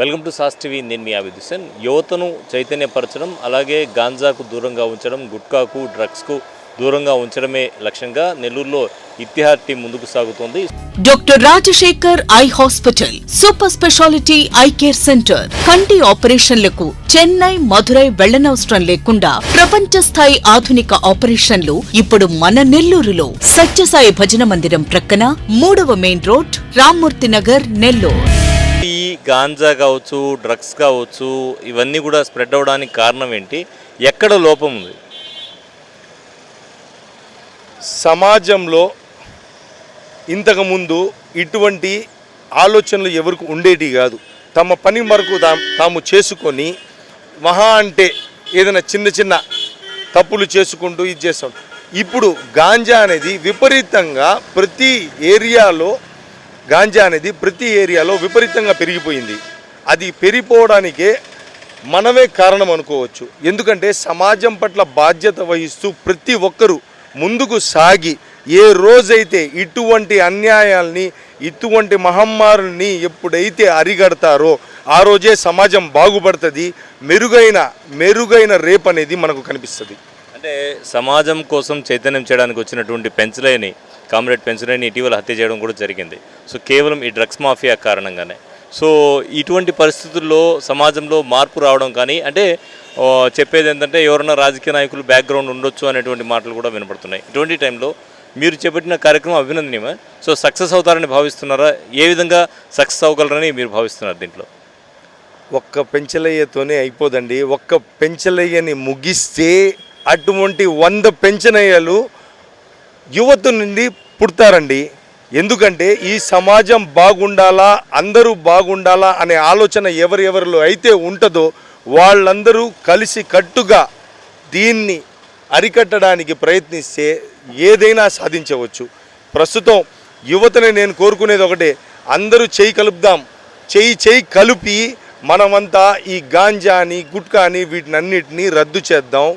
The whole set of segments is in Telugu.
Welcome to sauce TV. నేను మీ ఆవిదుసన్ యువతను చైతన్యపరచడం అలాగే గాంజాకు దూరంగా ఉంచడం గుట్కాకు డ్రగ్స్కు దూరంగా ఉంచడమే లక్ష్యంగా నెల్లూరులో ఇతిహార్ టీం ముందుకు సాగుతోంది. Doctor Rajasekhar eye hospital super speciality eye care centre కంటి ఆపరేషన్లకు చెన్నై మధురై వెళ్ళనవసరం లేకుండా ప్రపంచ స్థాయి ఆధునిక ఆపరేషన్లు ఇప్పుడు మన నెల్లూరులో సత్యసాయి భజన మందిరం ప్రక్కన మూడవ మెయిన్ రోడ్ రామ్మూర్తి నగర్ నెల్లూరు. గాంజా కావచ్చు డ్రగ్స్ కావచ్చు ఇవన్నీ కూడా స్ప్రెడ్ అవడానికి కారణం ఏంటి? ఎక్కడ లోపం ఉంది? సమాజంలో ఇంతకుముందు ఇటువంటి ఆలోచనలు ఎవరికి ఉండేటి కాదు. తమ పని వరకు తాము చేసుకొని మహా అంటే ఏదైనా చిన్న చిన్న తప్పులు చేసుకుంటూ ఇది చేస్తాం. ఇప్పుడు గాంజా అనేది విపరీతంగా ప్రతి ఏరియాలో గాంజా అనేది ప్రతి ఏరియాలో విపరీతంగా పెరిగిపోయింది. అది పెరిగిపోవడానికే మనమే కారణం అనుకోవచ్చు. ఎందుకంటే సమాజం పట్ల బాధ్యత వహిస్తూ ప్రతి ఒక్కరూ ముందుకు సాగి ఏ రోజైతే ఇటువంటి అన్యాయాల్ని ఇటువంటి మహమ్మారుల్ని ఎప్పుడైతే అరిగడతారో ఆ రోజే సమాజం బాగుపడుతుంది. మెరుగైన మెరుగైన రేపు అనేది మనకు కనిపిస్తుంది. అంటే సమాజం కోసం చైతన్యం చేయడానికి వచ్చినటువంటి పెంచలేని కామ్రేడ్ పెంచలేని ఇటీవల హత్య చేయడం కూడా జరిగింది. సో కేవలం ఈ డ్రగ్స్ మాఫియా కారణంగానే. సో ఇటువంటి పరిస్థితుల్లో సమాజంలో మార్పు రావడం కానీ అంటే చెప్పేది ఏంటంటే ఎవరైనా రాజకీయ నాయకులు బ్యాక్గ్రౌండ్ ఉండొచ్చు అనేటువంటి మాటలు కూడా వినపడుతున్నాయి. ఇటువంటి టైంలో మీరు చేపట్టిన కార్యక్రమం అభినందనీయమే? సో సక్సెస్ అవుతారని భావిస్తున్నారా? ఏ విధంగా సక్సెస్ అవ్వగలరని మీరు భావిస్తున్నారు దీంట్లో? ఒక్క పెంచలయ్యతోనే అయిపోదండి. ఒక్క పెంచలయ్యని ముగిస్తే అటువంటి వంద పెంచనయ్యలు యువత నుండి పుడతారండి. ఎందుకంటే ఈ సమాజం బాగుండాలా అందరూ బాగుండాలా అనే ఆలోచన ఎవరెవరిలో అయితే ఉంటుందో వాళ్ళందరూ కలిసి కట్టుగా దీన్ని అరికట్టడానికి ప్రయత్నిస్తే ఏదైనా సాధించవచ్చు. ప్రస్తుతం యువతని నేను కోరుకునేది ఒకటే అందరూ చేయి కలుపుదాం చేయి చేయి కలిపి మనమంతా ఈ గాంజాని గుట్కాని వీటినన్నిటినీ రద్దు చేద్దాం.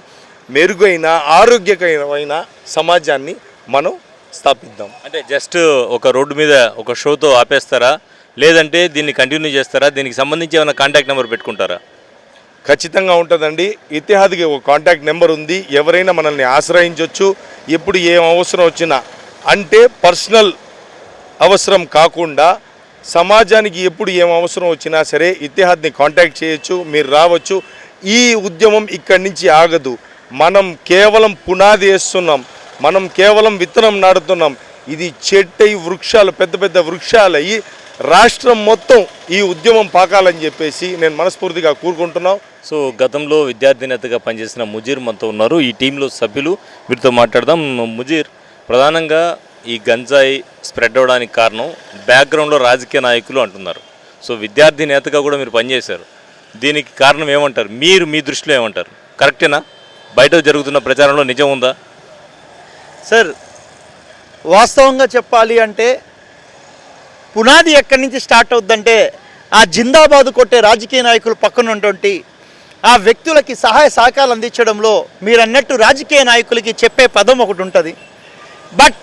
మెరుగైన ఆరోగ్యకరమైన సమాజాన్ని మనం స్థాపిద్దాం. అంటే జస్ట్ ఒక రోడ్డు మీద ఒక షోతో ఆపేస్తారా? లేదంటే దీన్ని కంటిన్యూ చేస్తారా? దీనికి సంబంధించి ఏమైనా కాంటాక్ట్ నెంబర్ పెట్టుకుంటారా? ఖచ్చితంగా ఉంటుందండి. ఇతిహాద్కి ఒక కాంటాక్ట్ నెంబర్ ఉంది. ఎవరైనా మనల్ని ఆశ్రయించవచ్చు ఎప్పుడు ఏం అవసరం వచ్చినా. అంటే పర్సనల్ అవసరం కాకుండా సమాజానికి ఎప్పుడు ఏం అవసరం వచ్చినా సరే ఇతిహాద్ని కాంటాక్ట్ చేయొచ్చు. మీరు రావచ్చు. ఈ ఉద్యమం ఇక్కడి నుంచి ఆగదు. మనం కేవలం పునాది వేస్తున్నాం. మనం కేవలం విత్తనం నాడుతున్నాం ఇది చెట్టయి వృక్షాలు పెద్ద పెద్ద వృక్షాలయ్యి రాష్ట్రం మొత్తం ఈ ఉద్యమం పాకాలని చెప్పేసి నేను మనస్ఫూర్తిగా కూరుకుంటున్నాం. సో గతంలో విద్యార్థి నేతగా పనిచేసిన ముజీర్ మనతో ఉన్నారు. ఈ టీంలో సభ్యులు వీరితో మాట్లాడదాం. ముజీర్ ప్రధానంగా ఈ గంజాయి స్ప్రెడ్ అవడానికి కారణం బ్యాక్గ్రౌండ్లో రాజకీయ నాయకులు అంటున్నారు. సో విద్యార్థి నేతగా కూడా మీరు పనిచేశారు. దీనికి కారణం ఏమంటారు? మీరు మీ దృష్టిలో ఏమంటారు? కరెక్టేనా? బయట జరుగుతున్న ప్రచారంలో నిజం ఉందా? సార్ వాస్తవంగా చెప్పాలి అంటే పునాది ఎక్కడి నుంచి స్టార్ట్ అవుద్దంటే ఆ జిందాబాదు కొట్టే రాజకీయ నాయకులు పక్కనున్నటువంటి ఆ వ్యక్తులకి సహాయ సహకారాలు అందించడంలో మీరు అన్నట్టు రాజకీయ నాయకులకి చెప్పే పదం ఒకటి ఉంటుంది. బట్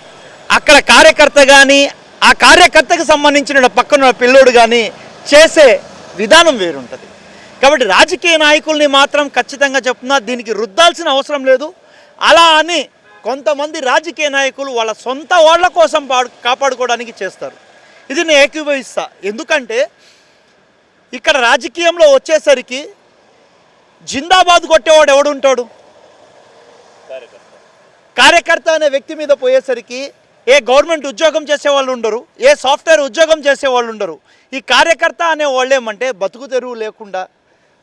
అక్కడ కార్యకర్త కానీ ఆ కార్యకర్తకు సంబంధించిన పక్కన పిల్లోడు కానీ చేసే విధానం వేరుంటుంది. కాబట్టి రాజకీయ నాయకుల్ని మాత్రం ఖచ్చితంగా చెప్తున్నా దీనికి రుద్దాల్సిన అవసరం లేదు. అలా అని కొంతమంది రాజకీయ నాయకులు వాళ్ళ సొంత వాళ్ళ కోసం పాడు కాపాడుకోవడానికి చేస్తారు. ఇది నేను ఏకీభవిస్తా. ఎందుకంటే ఇక్కడ రాజకీయంలో వచ్చేసరికి జిందాబాద్ కొట్టేవాడు ఎవడుంటాడు? కార్యకర్త అనే వ్యక్తి మీద పోయేసరికి ఏ గవర్నమెంట్ ఉద్యోగం చేసేవాళ్ళు ఉండరు ఏ సాఫ్ట్వేర్ ఉద్యోగం చేసేవాళ్ళు ఉండరు. ఈ కార్యకర్త అనే వాళ్ళు ఏమంటే బతుకు తెరువు లేకుండా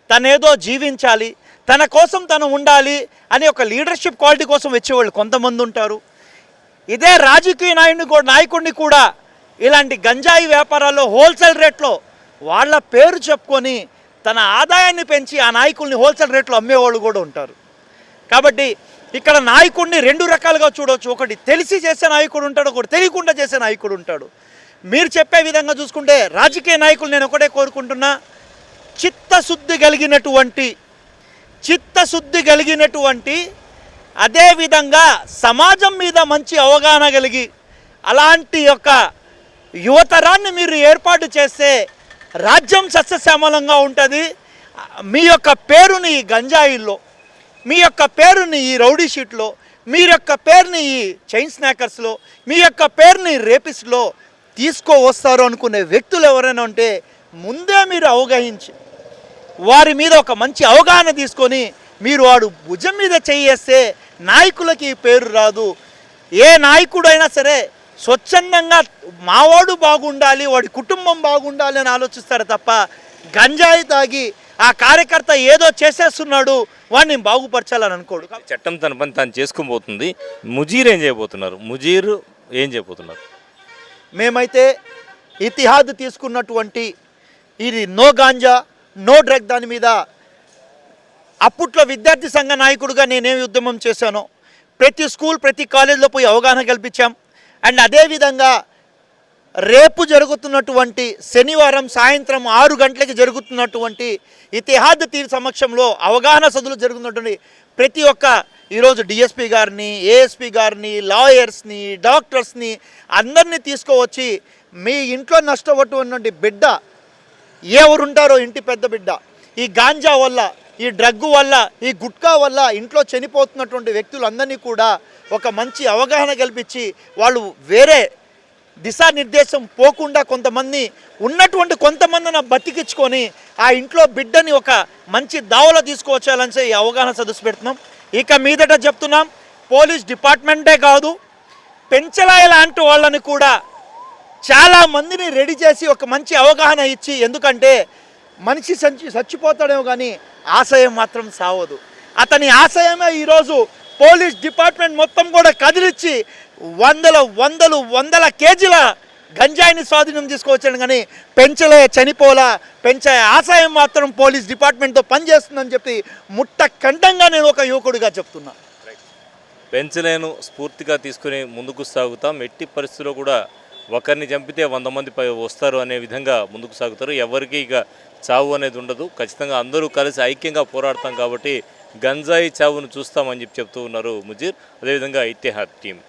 తనేదో జీవించాలి తన కోసం తను ఉండాలి అని ఒక లీడర్షిప్ క్వాలిటీ కోసం వచ్చేవాళ్ళు కొంతమంది ఉంటారు. ఇదే రాజకీయ నాయకుడిని కూడా నాయకుడిని కూడా ఇలాంటి గంజాయి వ్యాపారాల్లో హోల్సేల్ రేట్లో వాళ్ళ పేరు చెప్పుకొని తన ఆదాయాన్ని పెంచి ఆ నాయకుల్ని హోల్సేల్ రేట్లో అమ్మేవాళ్ళు కూడా ఉంటారు. కాబట్టి ఇక్కడ నాయకుడిని రెండు రకాలుగా చూడవచ్చు ఒకటి తెలిసి చేసే నాయకుడు ఉంటాడు ఒకటి తెలియకుండా చేసే నాయకుడు ఉంటాడు. మీరు చెప్పే విధంగా చూసుకుంటే రాజకీయ నాయకులు నేను ఒకటే కోరుకుంటున్నా చిత్తశుద్ధి కలిగినటువంటి చిత్తశుద్ధి కలిగినటువంటి అదేవిధంగా సమాజం మీద మంచి అవగాహన కలిగి అలాంటి యొక్క యువతరాన్ని మీరు ఏర్పాటు చేస్తే రాజ్యం సస్యశ్యామలంగా ఉంటుంది. మీ యొక్క పేరుని ఈ గంజాయిల్లో మీ యొక్క పేరుని ఈ రౌడీ షీట్లో మీ యొక్క పేరుని ఈ చైన్ స్నాకర్స్లో మీ యొక్క పేరుని రేపిస్ట్లో తీసుకువస్తారు అనుకునే వ్యక్తులు ఎవరైనా ఉంటే ముందే మీరు అవగాహించి వారి మీద ఒక మంచి అవగాహన తీసుకొని మీరు వాడు భుజం మీద చేయేస్తే నాయకులకి పేరు రాదు. ఏ నాయకుడైనా సరే స్వచ్ఛందంగా మావాడు బాగుండాలి వాడి కుటుంబం బాగుండాలి అని ఆలోచిస్తారు తప్ప గంజాయి తాగి ఆ కార్యకర్త ఏదో చేసేస్తున్నాడు వాడిని బాగుపరచాలని అనుకోడు. చట్టం తన పని తాను చేసుకోబోతుంది ముజీర్ ఏం చేయబోతున్నారు? ముజీర్ ఏం చేయబోతున్నారు? మేమైతే ఇతిహాద్ తీసుకున్నటువంటి ఇది నో గాంజా నో డ్రగ్ దాని మీద. అప్పట్లో విద్యార్థి సంఘ నాయకుడిగా నేనేమి ఉద్యమం చేశానో ప్రతి స్కూల్ ప్రతి కాలేజీలో పోయి అవగాహన కల్పించాం. అండ్ అదేవిధంగా రేపు జరుగుతున్నటువంటి శనివారం సాయంత్రం ఆరు గంటలకి జరుగుతున్నటువంటి ఇతిహాద్ తీర్ సమక్షంలో అవగాహన సదులు జరుగుతున్నటువంటి ప్రతి ఒక్క ఈరోజు డిఎస్పి గారిని ఏఎస్పి గారిని లాయర్స్ని డాక్టర్స్ని అందరినీ తీసుకువచ్చి మీ ఇంట్లో నష్టపడుతున్నటువంటి బిడ్డ ఎవరుంటారో ఇంటి పెద్ద బిడ్డ. ఈ గాంజా వల్ల ఈ డ్రగ్ వల్ల ఈ గుట్కా వల్ల ఇంట్లో చనిపోతున్నటువంటి వ్యక్తులందరినీ కూడా ఒక మంచి అవగాహన కల్పించి వాళ్ళు వేరే దిశానిర్దేశం పోకుండా కొంతమంది ఉన్నటువంటి కొంతమందిని బతికించుకొని ఆ ఇంట్లో బిడ్డని ఒక మంచి దావలో తీసుకువచ్చాలని ఈ అవగాహన సదస్సు పెడుతున్నాం. ఇక మీదట చెప్తున్నాం పోలీస్ డిపార్ట్మెంటే కాదు పెంచలాయ లాంటి వాళ్ళని కూడా చాలా మందిని రెడీ చేసి ఒక మంచి అవగాహన ఇచ్చి ఎందుకంటే మనిషి సంచి చచ్చిపోతాడేమో కానీ ఆశయం మాత్రం సావదు. అతని ఆశయమే ఈరోజు పోలీస్ డిపార్ట్మెంట్ మొత్తం కూడా కదిలిచ్చి వందల వందలు వందల కేజీల గంజాయిని స్వాధీనం తీసుకొచ్చాడు కానీ పెంచలే చనిపోలా పెంచే ఆశయం మాత్రం పోలీస్ డిపార్ట్మెంట్తో పనిచేస్తుందని చెప్పి ముట్ట కంఠంగా నేను ఒక యువకుడిగా చెప్తున్నా. పెంచలేను స్ఫూర్తిగా తీసుకుని ముందుకు సాగుతాం ఎట్టి పరిస్థితుల్లో కూడా ఒకరిని చంపితే వంద మంది పై వస్తారు అనే విధంగా ముందుకు సాగుతారు. ఎవరికి ఇక చావు అనేది ఉండదు. ఖచ్చితంగా అందరూ కలిసి ఐక్యంగా పోరాడతాం కాబట్టి గంజాయి చావును చూస్తామని చెప్పి చెప్తూ ఉన్నారు ముజీర్. అదేవిధంగా ఇతిహాద్ టీం.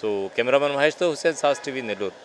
సో కెమెరామెన్ మహేష్తో హుసేన్ సాస్ టీవీ నెల్లూరు.